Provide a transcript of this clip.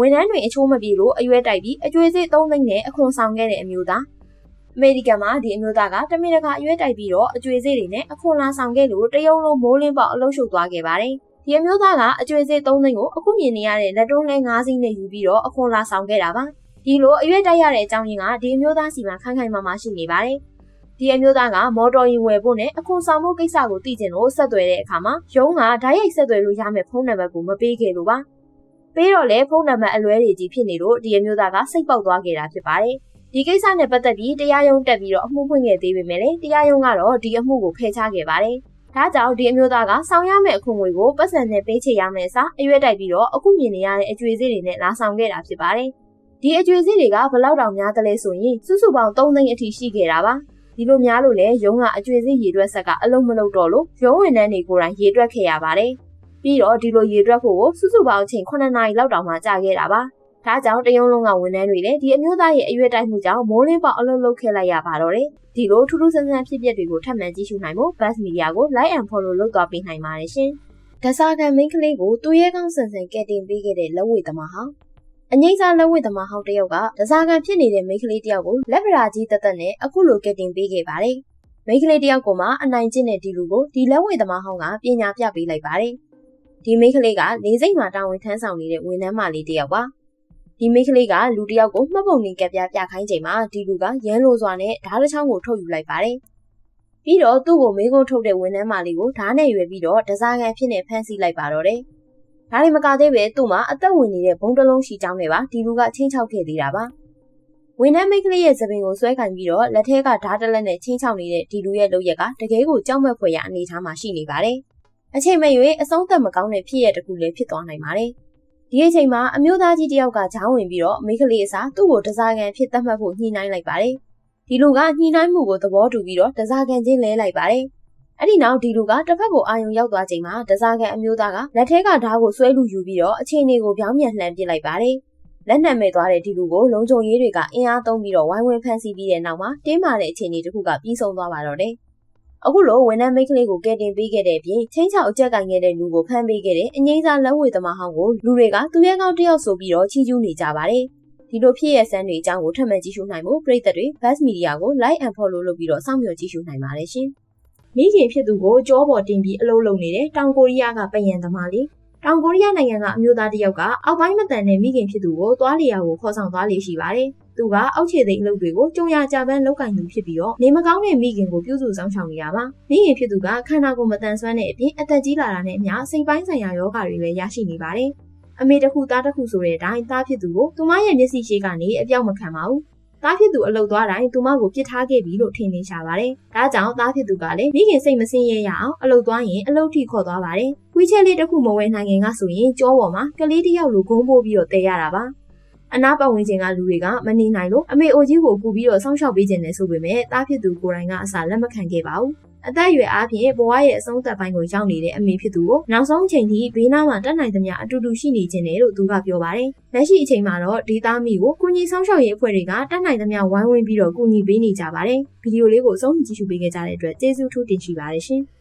ဝန်ထမ်းတွေအချိုးမပြေလို့အရွယ်တိုက်ပြီးအကျွေးစစ်3သိန်းနဲ့အခွန်ဆောင်ခဲ့တဲ့အမျိုးသားအမေရိကန်မှာဒီအမျိုးသားကတမင်တကာအရွယ်တိုက်ပြီးတော့အကျွေးစစ်တွေနဲ့အခွန်လာဆောင်ခဲ့လို့တရုံလုံးမိုးလင်းပေါက်အလုရှုပ်သွားခဲ့ပါတယ်ဒီအမျိုးသားကအကျွေးစစ်3သိန်းကိုအခုမြင်နေရတဲ့လက်တွန်းလဲ9စီးနဲ့ယူပြီးတော့အခွန်လာဆောင်ခဲ့တာပါဒီလိုအရွယ်တိုက်ရတဲ့အကြောင်းရင်းကဒီအမျိုးသားစီမှာခိုင်ခိုင်မာမာရှိနေပါတယ်ဒီအမျိုးသားကမော်တော်ယာဉ်ဝယ်ဖို့နဲ့အခွန်ဆောင်မှုကိစ္စကိုသိကျင်လို့ဆက်သွယ်တဲ့အခါမှာရုံးကဓာတ်ရိုက်ဆက်သွယ်လို့ရမယ့်ဖုန်းနံပါတ်ကိုမပေးခဲ့လို့ပါ ပေးတော့လေဖုန်းနံပါတ်အလွဲတွေကြီးဖြစ်နေလို့ဒီအမျိုးသားကစိတ်ပေါက်သွားခဲ့တာဖြစ်ပါတယ်ဒီကိစ္စနဲ့ပတ်သက်ပြီးတရားရုံးတက်ပြီးတော့အမှုဖွင့်ခဲ့သေးပေမဲ့လည်းတရားရုံးကတော့ဒီအမှုကိုဖယ်ရှားခဲ့ပါတယ်ဒါကြောင့်ဒီအမျိုးသားကဆောင်ရမယ့်အခွင့်အရေးကိုပတ်စံနဲ့ပေးချေရမယ့်အစားအရွက်တိုက်ပြီးတော့အခုမြင်နေရတဲ့အကျွေးစေးတွေနဲ့လာဆောင်ခဲ့တာဖြစ်ပါတယ်ဒီအကျွေးစေးတွေကဘလောက်တောင်များတယ်လဲဆိုရင်စုစုပေါင်း3သိန်းအထိရှိခဲ့တာပါဒီလိုများလို့လေရုံးကအကျွေးစေးရေတွက်ဆက်ကအလုံးမလုံးတော့လို့ရုံးဝင်နှန်းတွေကိုယ်တိုင်ရေတွက်ခဲ့ရပါတယ် ပြီးတော့ဒီလိုရေတွက်ဖို့ကိုစုစုပေါင်းအချိန်9နာရီလောက်တောင်မှကြာခဲ့တာပါဒါကြောင့်တရုံလုံးကဝန်ထမ်းတွေလည်းဒီအမျိုးသားရဲ့အရွယ်တိုက်မှုကြောင့်မိုးလင်းပေါက်အလုပ်လုပ်ခဲ့လိုက်ရပါတော့တယ်။ဒီလိုထူးထူးဆန်းဆန်းဖြစ်ပျက်တွေကိုထပ်မံကြည့်ရှုနိုင်ဖို့ Bus Media ကို Like and Follow လုပ်သွားပေးနိုင်ပါတယ်ရှင်။ဒဇာကန်မိန်းကလေးကိုသူရဲကောင်းဆန်ဆန်ကယ်တင်ပေးခဲ့တဲ့လက်ဝဲသမားဟောင်းအငိမ့်စားလက်ဝဲသမားဟောင်းတယောက်ကဒဇာကန်ဖြစ်နေတဲ့မိန်းကလေးတယောက်ကိုလက်ဗရာကြီးတသက်နဲ့အခုလိုကယ်တင်ပေးခဲ့ပါတယ်။မိန်းကလေးတယောက်ကမှအနိုင်ကျင့်တဲ့ဒီလူကိုဒီလက်ဝဲသမားဟောင်းကပညာပြပေးလိုက်ပါတယ်။ ဒီမိန်းကလေးကလေးစိတ်မှာတာဝန်ထမ်းဆောင်နေတဲ့ဝန်ထမ်းမလေးတယောက်ပါ။ဒီမိန်းကလေးကလူတယောက်ကိုမှတ်ပုံတင်ကပ်ပြပြခိုင်းချိန်မှာဒီလူကရမ်းလိုစွာနဲ့ဓားတစ်ချောင်းကိုထုတ်ယူလိုက်ပါတယ်။ပြီးတော့သူ့ကိုမေးခွန်းထုတ်တဲ့ဝန်ထမ်းမလေးကိုဓားနဲ့ရွယ်ပြီးတော့ဒဇာကန်ဖြစ်နေဖမ်းဆီးလိုက်ပါတော့တယ်။ဒါတွေမကသေးပဲသူ့မှာအသက်ဝင်နေတဲ့ဘုံတလုံးရှိကြောင်းနဲ့ပါဒီလူကချင်းချောက်ခဲ့သေးတာပါ။ဝန်ထမ်းမိန်းကလေးရဲ့သပင်ကိုဆွဲကင်ပြီးတော့လက်ထဲကဓားတလက်နဲ့ချင်းချောက်နေတဲ့ဒီလူရဲ့လုပ်ရက်ကတကယ်ကိုကြောက်မဲ့ဖွယ်ရအနေထားမှာရှိနေပါတယ်။ အချိန်မရွေးအဆုံးသက်မကောင်းတဲ့ဖြစ်ရတစ်ခုလည်းဖြစ်သွားနိုင်ပါတယ်။ဒီအချိန်မှာအမျိုးသားကြီးတယောက်ကဂျောင်းဝင်ပြီးတော့မိခလေးအစားသူ့ကိုတစားကန်ဖြစ်သတ်မှတ်ဖို့ညှိနှိုင်းလိုက်ပါတယ်။ဒီလူကညှိနှိုင်းမှုကိုသဘောတူပြီးတော့တစားကန်ချင်းလဲလိုက်ပါတယ်။အဲ့ဒီနောက်ဒီလူကတစ်ဖက်ကိုအာယုံရောက်သွားချိန်မှာတစားကန်အမျိုးသားကလက်ထဲကဓားကိုဆွဲလူယူပြီးတော့အခြေအနေကိုပြောင်းပြန်လှန်ပစ်လိုက်ပါတယ်။လက်နက်မဲ့သွားတဲ့ဒီလူကိုလုံခြုံရေးတွေကအင်အားသုံးပြီးတော့ဝိုင်းဝန်းဖမ်းဆီးပြီးတဲ့နောက်မှာတင်းမာတဲ့အခြေအနေတစ်ခုကပြီးဆုံးသွားပါတော့တယ်။ အခုလိုဝန်ထမ်းမိတ်ကလေးကိုကယ်တင်ပေးခဲ့တဲ့အပြင်ချင်းချောက်အကြက်ကင်ခဲ့တဲ့လူကိုဖမ်းပေးခဲ့တဲ့အငိမ့်စားလက်ဝဲသမားဟောင်းကိုလူတွေကသူရဲကောင်းတယောက်ဆိုပြီးတော့ချီးကျူးနေကြပါတယ်။ဒီလိုဖြစ်ရဆန်းတွေအကြောင်းကိုထပ်မံကြည့်ရှုနိုင်ဖို့ပရိသတ်တွေ Buzz Media ကို Like and Follow လုပ်ပြီးတော့စောင့်မျှော်ကြည့်ရှုနိုင်ပါတယ်ရှင်။မိခင်ဖြစ်သူကိုကြောပေါ်တင်ပြီးအလုပ်လုပ်နေတဲ့တောင်ကိုရီးယားကပယံသမားလေးတောင်ကိုရီးယားနိုင်ငံကအမျိုးသားတစ်ယောက်ကအောက်ပိုင်းမတန်တဲ့မိခင်ဖြစ်သူကိုသွားလျာကိုခေါ်ဆောင်သွားလေရှိပါတယ်။ သူကအောက်ခြေသိမ်းအလုပ်တွေကိုကြုံရကြပန်းလောက်ကင်သူဖြစ်ပြီးတော့နေမကောင်းတဲ့မိခင်ကိုပြုစုဆောင်ရှောက်နေတာပါ။မိခင်ဖြစ်သူကခန္ဓာကိုယ်မတန်ဆွမ်းတဲ့အပြင်အသက်ကြီးလာတာနဲ့အမျှစိတ်ပိုင်းဆိုင်ရာယောဂတွေလည်းရရှိနေပါတယ်။အမေတစ်ခုသားတစ်ခုဆိုတဲ့အတိုင်းသားဖြစ်သူကိုသူမရဲ့မျက်စိရှိကနေအပြောက်မခံပါဘူး။သားဖြစ်သူအလုတ်သွားတိုင်းသူမကိုပြစ်ထားခဲ့ပြီလို့ထင်နေရှာပါတယ်။ဒါကြောင့်သားဖြစ်သူကလည်းမိခင်စိတ်မစင်းရဲရအောင်အလုတ်သွားရင်အလုတ်ထိခေါ်သွားပါတယ်။ဝီချက်လေးတစ်ခုမဝဲနိုင်ခင်ကဆိုရင်ကြောပေါ်မှာကလေးတစ်ယောက်လိုဂုံးပိုးပြီးတော့တဲရတာပါ အနာပတ်ဝန်းကျင်ကလူတွေကမနေနိုင်လို့အမေအိုကြီးကိုကူပြီးတော့စောင့်ရှောက်ပေးခြင်းနဲ့ဆိုပေမဲ့တားဖြစ်သူကိုယ်တိုင်ကအစာလက်မခံခဲ့ပါဘူးအသက်အရွယ်အားဖြင့်ဘဝရဲ့အဆုံးသက်ပိုင်းကိုရောက်နေတဲ့အမေဖြစ်သူကိုနောက်ဆုံးချိန်ထိဘေးနားမှာတက်နိုင်သမျှအတူတူရှိနေခြင်းတယ်လို့သူကပြောပါတယ်။လက်ရှိအချိန်မှာတော့ဒီသားမိကိုကုညီဆောင်ရှောက်ရေးအဖွဲ့တွေကတက်နိုင်သမျှဝိုင်းဝန်းပြီးတော့ကုညီပေးနေကြပါတယ်။ဗီဒီယိုလေးကိုအဆုံးကြည့်ရှုပေးခဲ့ကြတဲ့အတွက်ကျေးဇူးထူးတင်ရှိပါတယ်ရှင်။